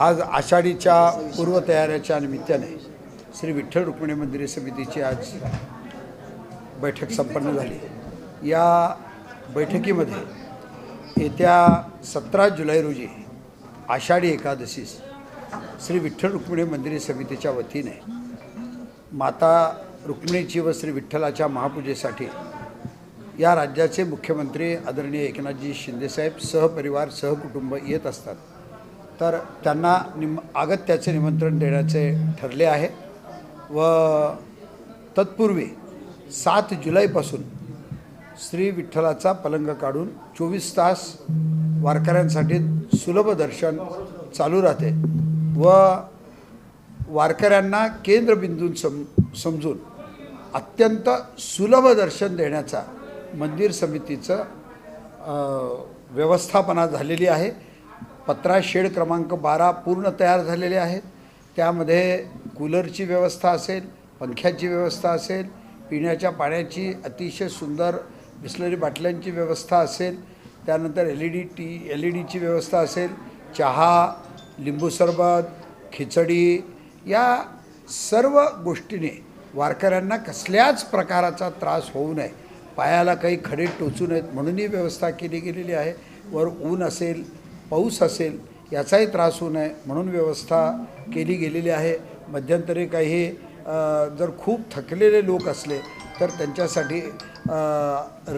आज आषाढीच्या पूर्वतयाऱ्याच्या निमित्ताने श्री विठ्ठल रुक्मिणी मंदिर समितीची आज बैठक संपन्न झाली. या बैठकीमध्ये येत्या सतरा जुलै रोजी आषाढी एकादशीस श्री विठ्ठल रुक्मिणी मंदिर समितीच्या वतीने माता रुक्मिणीची व श्री विठ्ठलाच्या महापूजेसाठी या राज्याचे मुख्यमंत्री आदरणीय एकनाथजी शिंदेसाहेब सहपरिवार सहकुटुंब येत असतात. तर त्यांना निम अगत्याचे निमंत्रण देण्याचे ठरले आहे. व तत्पूर्वी सात जुलैपासून श्री विठ्ठलाचा पलंग काढून चोवीस तास वारकऱ्यांसाठी सुलभ दर्शन चालू राहते व वारकऱ्यांना केंद्रबिंदून सम समजून अत्यंत सुलभ दर्शन देण्याचा मंदिर समितीचं व्यवस्थापना झालेली आहे. पत्रा शेड क्रमांक बारा पूर्ण तयार झालेले आहेत. त्यामध्ये कूलरची व्यवस्था असेल पंख्याची व्यवस्था असेल पिण्याच्या पाण्याची अतिशय सुंदर बिस्लरी बाटल्यांची व्यवस्था असेल. त्यानंतर L E D T L E डीची व्यवस्था असेल. चहा लिंबू सरबत खिचडी या सर्व गोष्टीने वारकऱ्यांना कसल्याच प्रकाराचा त्रास होऊ नये. पायाला काही खडे टोचू नयेत म्हणूनही व्यवस्था केली गेलेली आहे. वर ऊन असेल पाऊस असेल याचाही त्रास होऊ नये म्हणून व्यवस्था केली गेलेली आहे. मध्यंतरी काही जर खूप थकलेले लोक असले तर त्यांच्यासाठी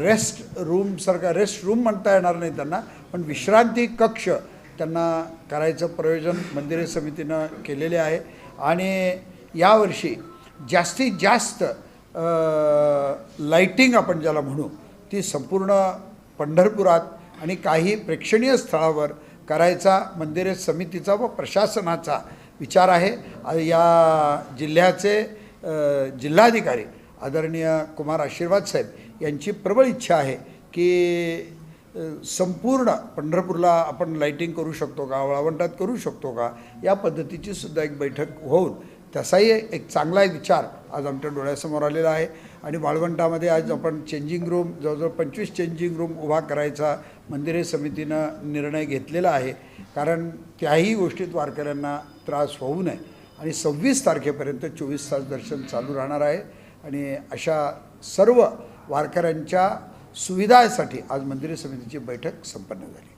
रेस्ट रूमसारखा रेस्ट रूम म्हणता येणार नाही त्यांना पण विश्रांती कक्ष त्यांना करायचं प्रयोजन मंदिरे समितीनं केलेले आहे. आणि यावर्षी जास्तीत जास्त लाईटिंग आपण ज्याला म्हणू ती संपूर्ण पंढरपुरात आणि काही प्रेक्षणीय स्थळावर करायचा मंदिरे समितीचा व प्रशासनाचा विचार आहे. या जिल्ह्याचे जिल्हाधिकारी आदरणीय कुमार आशीर्वाद साहेब यांची प्रबळ इच्छा आहे की संपूर्ण पंढरपूरला आपण लाईटिंग करू शकतो का वाळवंटात करू शकतो का या पद्धतीची सुद्धा एक बैठक होऊन तसाही एक चांगला एक विचार आज आमच्या डोळ्यासमोर आलेला आहे. आणि वाळवंटामध्ये आज आपण चेंजिंग रूम जवळजवळ पंचवीस चेंजिंग रूम उभा करायचा मंदिरे समितीनं निर्णय घेतलेला आहे. कारण त्याही गोष्टीत वारकऱ्यांना त्रास होऊ नये. आणि सव्वीस तारखेपर्यंत चोवीस तास दर्शन चालू राहणार आहे. आणि अशा सर्व वारकऱ्यांच्या सुविधासाठी आज मंदिरे समितीची बैठक संपन्न झाली.